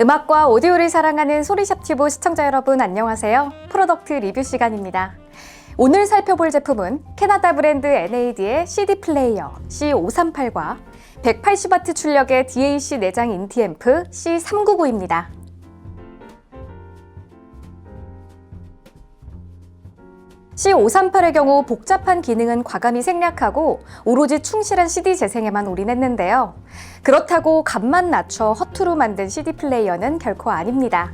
음악과 오디오를 사랑하는 소리샵 튜브 시청자 여러분 안녕하세요. 프로덕트 리뷰 시간입니다. 오늘 살펴볼 제품은 캐나다 브랜드 NAD의 CD 플레이어 C538과 180W 출력의 DAC 내장 인티앰프 C399입니다. C538의 경우 복잡한 기능은 과감히 생략하고 오로지 충실한 CD 재생에만 올인했는데요. 그렇다고 값만 낮춰 허투루 만든 CD 플레이어는 결코 아닙니다.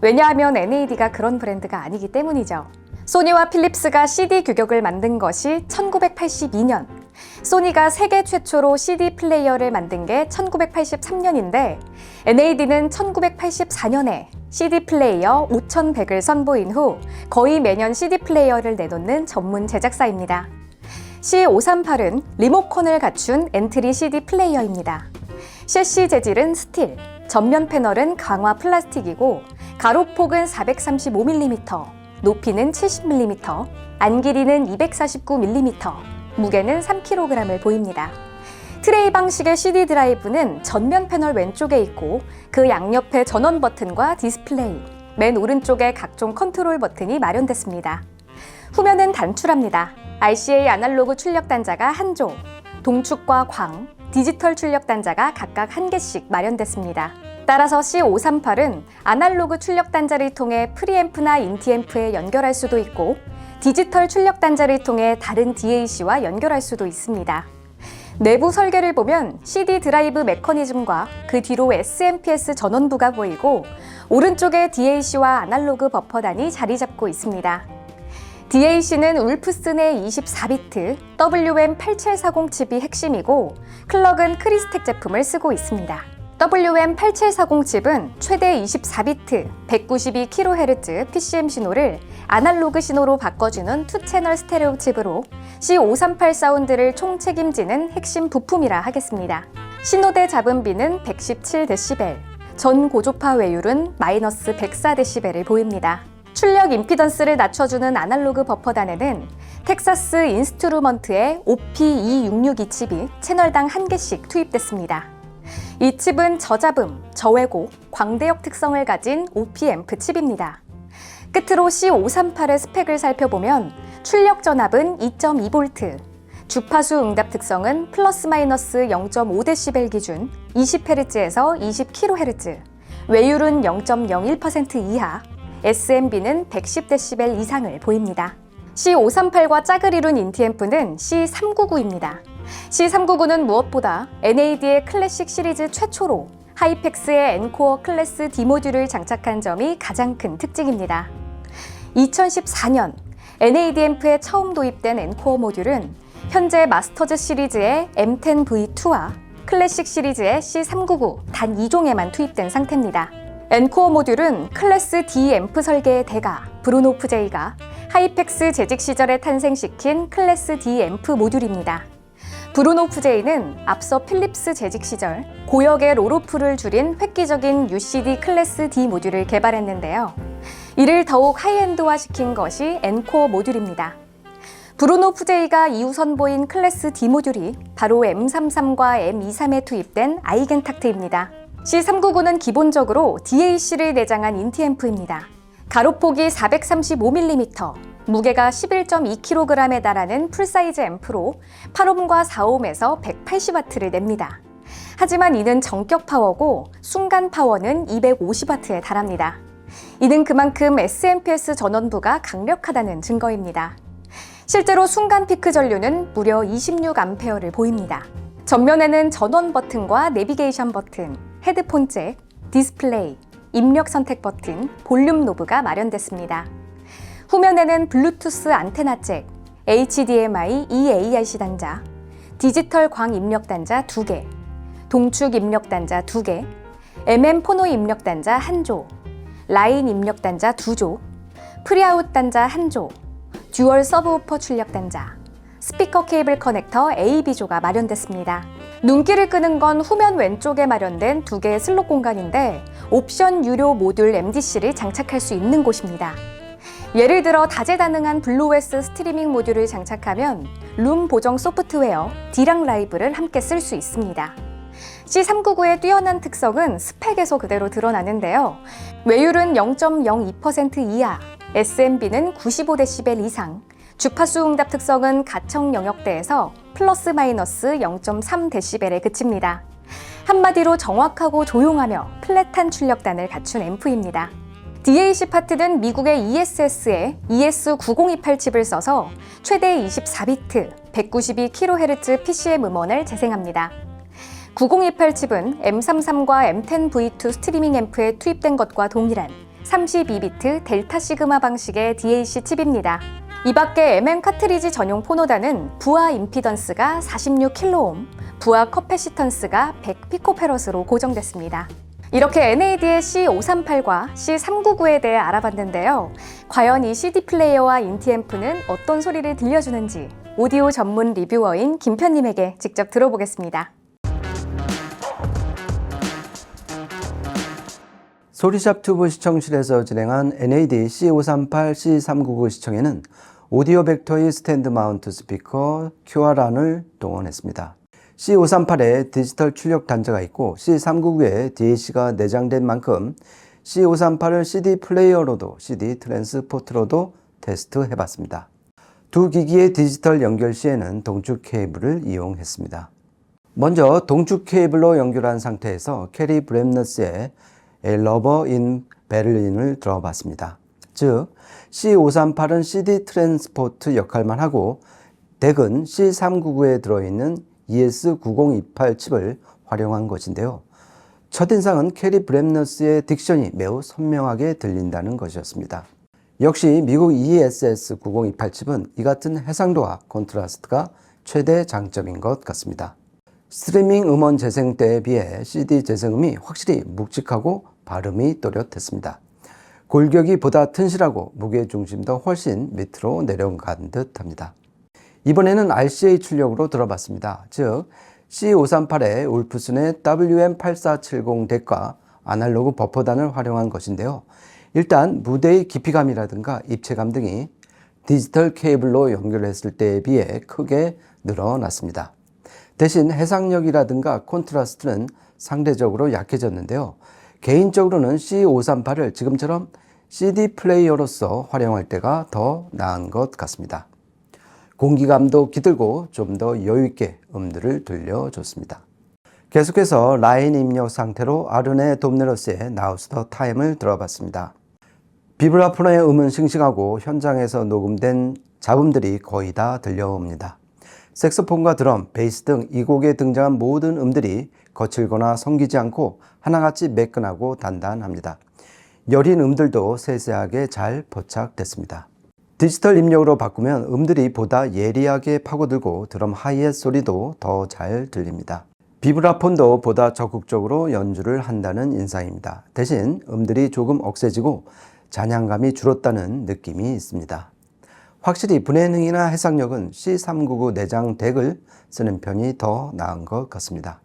왜냐하면 NAD가 그런 브랜드가 아니기 때문이죠. 소니와 필립스가 CD 규격을 만든 것이 1982년, 소니가 세계 최초로 CD 플레이어를 만든 게 1983년인데 NAD는 1984년에 CD 플레이어 5100을 선보인 후 거의 매년 CD 플레이어를 내놓는 전문 제작사입니다. C538은 리모컨을 갖춘 엔트리 CD 플레이어입니다. 셰시 재질은 스틸, 전면 패널은 강화 플라스틱이고 가로폭은 435mm, 높이는 70mm, 안 길이는 249mm, 무게는 3kg을 보입니다. 트레이 방식의 CD 드라이브는 전면 패널 왼쪽에 있고 그 양옆에 전원 버튼과 디스플레이, 맨 오른쪽에 각종 컨트롤 버튼이 마련됐습니다. 후면은 단출합니다. RCA 아날로그 출력 단자가 한 조, 동축과 광, 디지털 출력 단자가 각각 한 개씩 마련됐습니다. 따라서 C538은 아날로그 출력 단자를 통해 프리앰프나 인티앰프에 연결할 수도 있고 디지털 출력 단자를 통해 다른 DAC와 연결할 수도 있습니다. 내부 설계를 보면 CD 드라이브 메커니즘과 그 뒤로 SMPS 전원부가 보이고 오른쪽에 DAC와 아날로그 버퍼단이 자리 잡고 있습니다. DAC는 울프슨의 24비트 WM8740 칩이 핵심이고 클럭은 크리스텍 제품을 쓰고 있습니다. WM8740 칩은 최대 24비트 192kHz PCM 신호를 아날로그 신호로 바꿔주는 투채널 스테레오 칩으로 C538 사운드를 총 책임지는 핵심 부품이라 하겠습니다. 신호대 잡음비는 117dB, 전 고조파 외율은 마이너스 104dB를 보입니다. 출력 임피던스를 낮춰주는 아날로그 버퍼단에는 텍사스 인스트루먼트의 OP2662 칩이 채널당 한 개씩 투입됐습니다. 이 칩은 저잡음, 저왜곡, 광대역 특성을 가진 OP 앰프 칩입니다. 끝으로 C538의 스펙을 살펴보면 출력 전압은 2.2V, 주파수 응답 특성은 플러스 마이너스 0.5dB 기준 20Hz에서 20kHz, 외율은 0.01% 이하, SMB는 110dB 이상을 보입니다. C538과 짝을 이룬 인티앰프는 C399입니다. C399는 무엇보다 NAD의 클래식 시리즈 최초로 하이펙스의 엔코어 클래스 D 모듈을 장착한 점이 가장 큰 특징입니다. 2014년 NAD 앰프에 처음 도입된 엔코어 모듈은 현재 마스터즈 시리즈의 M10V2와 클래식 시리즈의 C399 단 2종에만 투입된 상태입니다. 엔코어 모듈은 클래스 D 앰프 설계의 대가 브루노 푸제이가 하이펙스 재직 시절에 탄생시킨 클래스 D 앰프 모듈입니다. 브루노 푸제이는 앞서 필립스 재직 시절 고역의 로로프를 줄인 획기적인 UCD 클래스 D 모듈을 개발했는데요. 이를 더욱 하이엔드화 시킨 것이 엔코어 모듈입니다. 브루노 푸제이가 이후 선보인 클래스 D 모듈이 바로 M33과 M23에 투입된 아이겐탁트입니다. C399는 기본적으로 DAC를 내장한 인티앰프입니다. 가로폭이 435mm, 무게가 11.2kg에 달하는 풀사이즈 앰프로 8옴과 4옴에서 180W를 냅니다. 하지만 이는 정격 파워고 순간 파워는 250W에 달합니다. 이는 그만큼 SMPS 전원부가 강력하다는 증거입니다. 실제로 순간 피크 전류는 무려 26A를 보입니다. 전면에는 전원 버튼과 내비게이션 버튼, 헤드폰 잭, 디스플레이, 입력 선택 버튼, 볼륨 노브가 마련됐습니다. 후면에는 블루투스 안테나 잭, HDMI eARC 단자, 디지털 광 입력 단자 2개, 동축 입력 단자 2개, MM 포노 입력 단자 1조, 라인 입력 단자 2조, 프리아웃 단자 1조, 듀얼 서브우퍼 출력 단자, 스피커 케이블 커넥터 AB조가 마련됐습니다. 눈길을 끄는 건 후면 왼쪽에 마련된 두 개의 슬롯 공간인데 옵션 유료 모듈 MDC를 장착할 수 있는 곳입니다. 예를 들어 다재다능한 블루웨스 스트리밍 모듈을 장착하면 룸 보정 소프트웨어 D랑 라이브를 함께 쓸 수 있습니다. C399의 뛰어난 특성은 스펙에서 그대로 드러나는데요. 외율은 0.02% 이하, SMB는 95dB 이상, 주파수 응답 특성은 가청 영역대에서 플러스 마이너스 0.3dB에 그칩니다. 한마디로 정확하고 조용하며 플랫한 출력단을 갖춘 앰프입니다. DAC 파트는 미국의 ESS에 ES9028 칩을 써서 최대 24비트, 192kHz PCM 음원을 재생합니다. 9028 칩은 M33과 M10V2 스트리밍 앰프에 투입된 것과 동일한 32비트 델타 시그마 방식의 DAC 칩입니다. 이 밖에 MN 카트리지 전용 포노다는 부하 임피던스가 46kΩ, 부하 커패시턴스가 100피코페럿으로 고정됐습니다. 이렇게 NAD의 C538과 C399에 대해 알아봤는데요. 과연 이 CD 플레이어와 인티앰프는 어떤 소리를 들려주는지 오디오 전문 리뷰어인 김편님에게 직접 들어보겠습니다. 소리샵 튜브 시청실에서 진행한 NAD C538, C399 시청에는 오디오 벡터의 스탠드 마운트 스피커 QR안을 동원했습니다. C538에 디지털 출력 단자가 있고 C399에 DAC가 내장된 만큼 C538을 CD 플레이어로도 CD 트랜스포트로도 테스트 해 봤습니다. 두 기기의 디지털 연결 시에는 동축 케이블을 이용했습니다. 먼저 동축 케이블로 연결한 상태에서 캐리 브렘너스의 A Lover in 베를린을 들어봤습니다. 즉, C538은 CD 트랜스포트 역할만 하고 덱은 C399에 들어있는 ES9028 칩을 활용한 것인데요. 첫인상은 캐리 브렘너스의 딕션이 매우 선명하게 들린다는 것이었습니다. 역시 미국 E ESS9028 칩은 이 같은 해상도와 콘트라스트가 최대 장점인 것 같습니다. 스트리밍 음원 재생 때에 비해 CD 재생음이 확실히 묵직하고 발음이 또렷했습니다. 골격이 보다 튼실하고 무게 중심도 훨씬 밑으로 내려간 듯 합니다. 이번에는 RCA 출력으로 들어봤습니다. 즉, C538의 울프슨의 WM8470 덱과 아날로그 버퍼단을 활용한 것인데요. 일단 무대의 깊이감이라든가 입체감 등이 디지털 케이블로 연결했을 때에 비해 크게 늘어났습니다. 대신 해상력이라든가 콘트라스트는 상대적으로 약해졌는데요. 개인적으로는 C538을 지금처럼 CD 플레이어로서 활용할 때가 더 나은 것 같습니다. 공기감도 기들고 좀 더 여유있게 음들을 들려줬습니다. 계속해서 라인 입력 상태로 아르네 돔네러스의 나우스 더 타임을 들어봤습니다. 비브라폰의 음은 싱싱하고 현장에서 녹음된 잡음들이 거의 다 들려옵니다. 색소폰과 드럼, 베이스 등 이 곡에 등장한 모든 음들이 거칠거나 성기지 않고 하나같이 매끈하고 단단합니다. 여린 음들도 세세하게 잘 포착됐습니다. 디지털 입력으로 바꾸면 음들이 보다 예리하게 파고들고 드럼 하이햇 소리도 더 잘 들립니다. 비브라폰도 보다 적극적으로 연주를 한다는 인상입니다. 대신 음들이 조금 억세지고 잔향감이 줄었다는 느낌이 있습니다. 확실히 분해능이나 해상력은 C399 내장 덱을 쓰는 편이 더 나은 것 같습니다.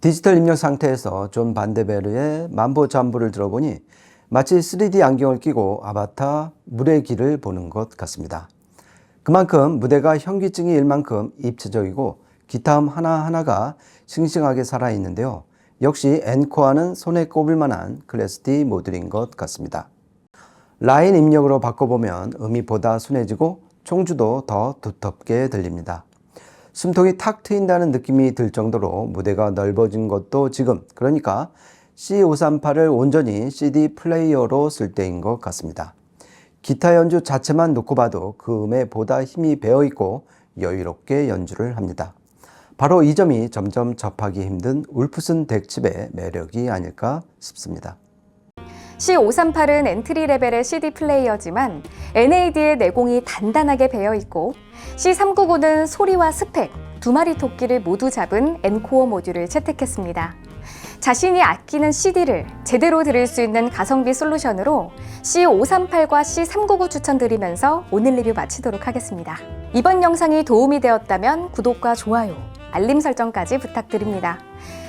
디지털 입력 상태에서 존 반데베르의 만보 잠부를 들어보니 마치 3D 안경을 끼고 아바타 물의 길을 보는 것 같습니다. 그만큼 무대가 현기증이 일 만큼 입체적이고 기타음 하나하나가 싱싱하게 살아있는데요. 역시 엔코어는 손에 꼽을 만한 클래스 D 모듈인 것 같습니다. 라인 입력으로 바꿔보면 음이 보다 순해지고 총주도 더 두텁게 들립니다. 숨통이 탁 트인다는 느낌이 들 정도로 무대가 넓어진 것도 지금 그러니까 C538을 온전히 CD 플레이어로 쓸 때인 것 같습니다. 기타 연주 자체만 놓고 봐도 그 음에 보다 힘이 배어 있고 여유롭게 연주를 합니다. 바로 이 점이 점점 접하기 힘든 울프슨 덱칩의 매력이 아닐까 싶습니다. C538은 엔트리 레벨의 CD 플레이어지만 NAD의 내공이 단단하게 배어 있고 C399는 소리와 스펙, 두 마리 토끼를 모두 잡은 엔코어 모듈을 채택했습니다. 자신이 아끼는 CD를 제대로 들을 수 있는 가성비 솔루션으로 C538과 C399 추천드리면서 오늘 리뷰 마치도록 하겠습니다. 이번 영상이 도움이 되었다면 구독과 좋아요, 알림 설정까지 부탁드립니다.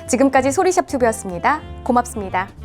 지금까지 소리샵 튜브였습니다. 고맙습니다.